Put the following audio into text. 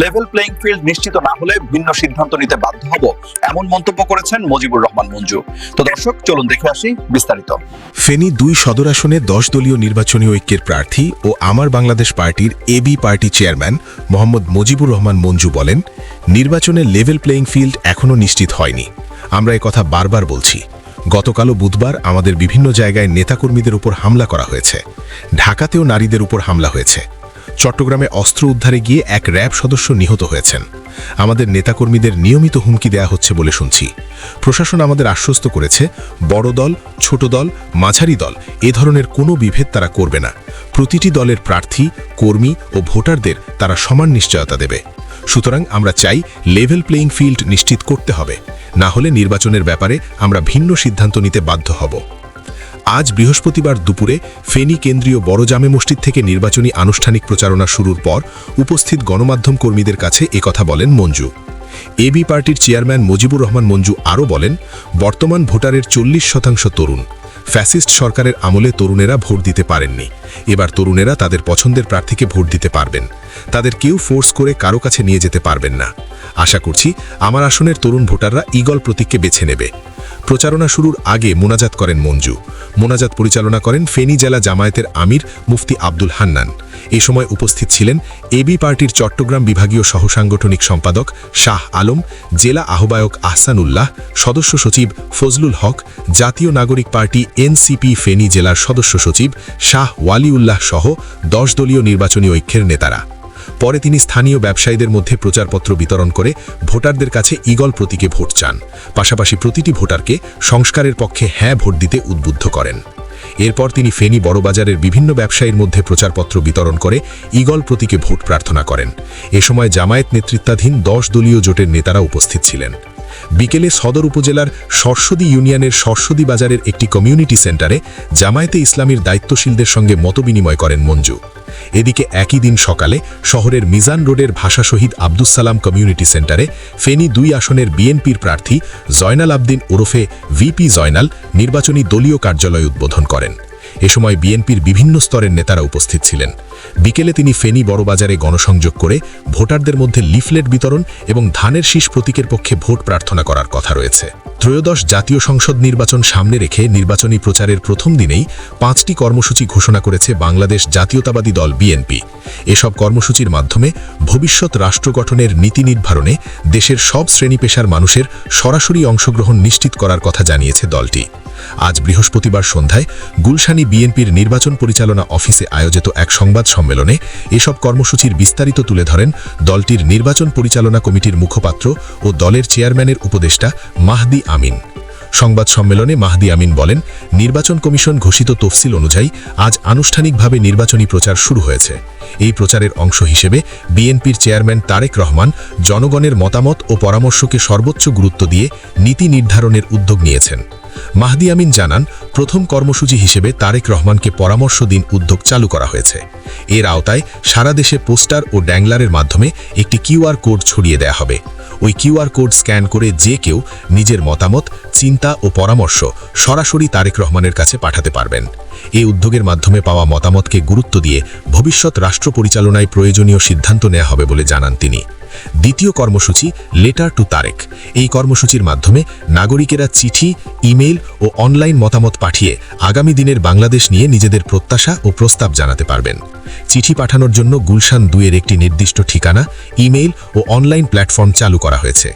Level playing field নিশ্চিত না হলে ভিন্ন সিদ্ধান্ত নিতে বাধ্য হব, এমন মন্তব্য করেছেন মুজিবুর রহমান মঞ্জু। তো দর্শক, চলুন দেখে আসি বিস্তারিত। ফেনী দুই সদর আসনে দশ দলীয় নির্বাচনী ঐক্যের প্রার্থী ও আমার বাংলাদেশ পার্টির AB party chairman Mohammad Mujibur Rahman Manju বলেন, নির্বাচনে লেভেল প্লেইং ফিল্ড এখনও নিশ্চিত হয়নি। আমরা কথা বারবার বলছি। গতকালও বুধবার আমাদের বিভিন্ন জায়গায় নেতাকর্মীদের উপর হামলা করা হয়েছে। ঢাকাতেও নারীদের উপর হামলা হয়েছে। চট্টগ্রামে অস্ত্র উদ্ধারে গিয়ে এক র্যাব সদস্য নিহত হয়েছেন। আমাদের নেতাকর্মীদের নিয়মিত হুমকি দেয়া হচ্ছে বলে শুনছি। প্রশাসন আমাদের আশ্বস্ত করেছে, বড় দল, ছোট দল, মাঝারি দল, এ ধরনের কোনো বিভেদ তারা করবে না। প্রতিটি দলের প্রার্থী, কর্মী ও ভোটারদের তারা সমান নিশ্চয়তা দেবে। সুতরাং আমরা চাই লেভেল প্লেইং ফিল্ড নিশ্চিত করতে হবে। না হলে নির্বাচনের ব্যাপারে আমরা ভিন্ন সিদ্ধান্ত নিতে বাধ্য হব। আজ বৃহস্পতিবার দুপুরে ফেনী কেন্দ্রীয় বড় জামে মসজিদ থেকে নির্বাচনী আনুষ্ঠানিক প্রচারণা শুরুর পর উপস্থিত গণমাধ্যম কর্মীদের কাছে একথা বলেন মঞ্জু। এবি পার্টির চেয়ারম্যান মজিবুর রহমান মঞ্জু আরও বলেন, বর্তমান ভোটারের চল্লিশ শতাংশ তরুণ। ফ্যাসিস্ট সরকারের আমলে তরুণেরা ভোট দিতে পারেননি। এবার তরুণেরা তাদের পছন্দের প্রার্থীকে ভোট দিতে পারবেন। তাদের কেউ ফোর্স করে কারও কাছে নিয়ে যেতে পারবেন না। আশা করছি আমার আসনের তরুণ ভোটাররা ইগল প্রতীককে বেছে নেবে। প্রচারণা শুরুর আগে মোনাজাত করেন মঞ্জু। মোনাজাত পরিচালনা করেন ফেনী জেলা জামায়াতের আমির মুফতি আব্দুল হান্নান। এ সময় উপস্থিত ছিলেন এবি পার্টির চট্টগ্রাম বিভাগীয় সহসাংগঠনিক সম্পাদক শাহ আলম, জেলা আহ্বায়ক আহসানুল্লাহ, সদস্য সচিব ফজলুল হক, জাতীয় নাগরিক পার্টি এনসিপি ফেনী জেলার সদস্য সচিব শাহ ওয়ালিউল্লাহ সহ দশ দলীয় নির্বাচনী ঐক্যের নেতারা। পরে তিনি স্থানীয় ব্যবসায়ীদের মধ্যে প্রচারপত্র বিতরণ করে ভোটারদের কাছে ইগল প্রতীকে ভোট চান। পাশাপাশি প্রতিটি ভোটারকে সংস্কারের পক্ষে হ্যাঁ ভোট দিতে উদ্বুদ্ধ করেন। এরপর তিনি ফেনী বড়বাজারের বিভিন্ন ব্যবসায়ীর মধ্যে প্রচারপত্র বিতরণ করে ইগল প্রতীকে ভোট প্রার্থনা করেন। এ সময় জামায়াত নেতৃত্বাধীন দশ দলীয় জোটের নেতারা উপস্থিত ছিলেন। বিকেলে সদর উপজেলার সরস্বতী ইউনিয়নের সরস্বতী বাজারের একটি কমিউনিটি সেন্টারে জামায়াতে ইসলামীর দায়িত্বশীলদের সঙ্গে মতবিনিময় করেন মঞ্জু। এদিকে একই দিন সকালে শহরের মিজান রোডের ভাষা শহীদ আব্দুস সালাম কমিউনিটি সেন্টারে ফেনী দুই আসনের বিএনপির প্রার্থী জয়নাল আবদিন ওরফে ভিপি জয়নাল নির্বাচনী দলীয় কার্যালয় উদ্বোধন করেন। এ সময় বিএনপির বিভিন্ন স্তরের নেতারা উপস্থিত ছিলেন। বিকেলে তিনি ফেনী বড়বাজারে গণসংযোগ করে ভোটারদের মধ্যে লিফলেট বিতরণ এবং ধানের শীষ প্রতীকের পক্ষে ভোট প্রার্থনা করার কথা রয়েছে। ত্রয়োদশ জাতীয় সংসদ নির্বাচন সামনে রেখে নির্বাচনী প্রচারের প্রথম দিনেই পাঁচটি কর্মসূচি ঘোষণা করেছে বাংলাদেশ জাতীয়তাবাদী দল বিএনপি। এসব কর্মসূচির মাধ্যমে ভবিষ্যৎ রাষ্ট্র গঠনের নীতি নির্ধারণে দেশের সব শ্রেণি পেশার মানুষের সরাসরি অংশগ্রহণ নিশ্চিত করার কথা জানিয়েছে দলটি। আজ বৃহস্পতিবার সন্ধ্যায় গুলশানী বিএনপির নির্বাচন পরিচালনা অফিসে আয়োজিত এক সংবাদ সম্মেলনে এসব কর্মসূচির বিস্তারিত তুলে ধরেন দলটির নির্বাচন পরিচালনা কমিটির মুখপাত্র ও দলের চেয়ারম্যানের উপদেষ্টা মাহদি আমিন। সংবাদ সম্মেলনে মাহদি আমিন বলেন, নির্বাচন কমিশন ঘোষিত তফসিল অনুযায়ী আজ আনুষ্ঠানিকভাবে নির্বাচনী প্রচার শুরু হয়েছে। এই প্রচারের অংশ হিসেবে বিএনপির চেয়ারম্যান তারেক রহমান জনগণের মতামত ও পরামর্শকে সর্বোচ্চ গুরুত্ব দিয়ে নীতি নির্ধারণের উদ্যোগ নিয়েছেন। মাহদি আমিন জানান, প্রথম কর্মসূচি হিসেবে তারেক রহমানকে পরামর্শ দিন উদ্যোগ চালু করা হয়েছে। এর আওতায় সারা দেশে পোস্টার ও ড্যাংলারের মাধ্যমে একটি কিউআর কোড ছড়িয়ে দেয়া হবে। ওই কিউআর কোড স্ক্যান করে যে কেউ নিজের মতামত, চিন্তা ও পরামর্শ সরাসরি তারেক রহমানের কাছে পাঠাতে পারবেন। এই উদ্যোগের মাধ্যমে পাওয়া মতামতকে গুরুত্ব দিয়ে ভবিষ্যৎ রাষ্ট্র পরিচালনায় প্রয়োজনীয় সিদ্ধান্ত নেওয়া হবে বলে জানান তিনি। দ্বিতীয় কর্মসূচি লেটার টু তারেক এই কর্মসূচির মাধ্যমে নাগরিকেরা চিঠি, ইমেইল ও অনলাইন মতামত পাঠিয়ে আগামী দিনের বাংলাদেশ নিয়ে নিজেদের প্রত্যাশা ও প্রস্তাব জানাতে পারবেন। চিঠি পাঠানোর জন্য গুলশান দুয়ের একটি নির্দিষ্ট ঠিকানা, ইমেইল ও অনলাইন প্ল্যাটফর্ম চালু করা হয়েছে।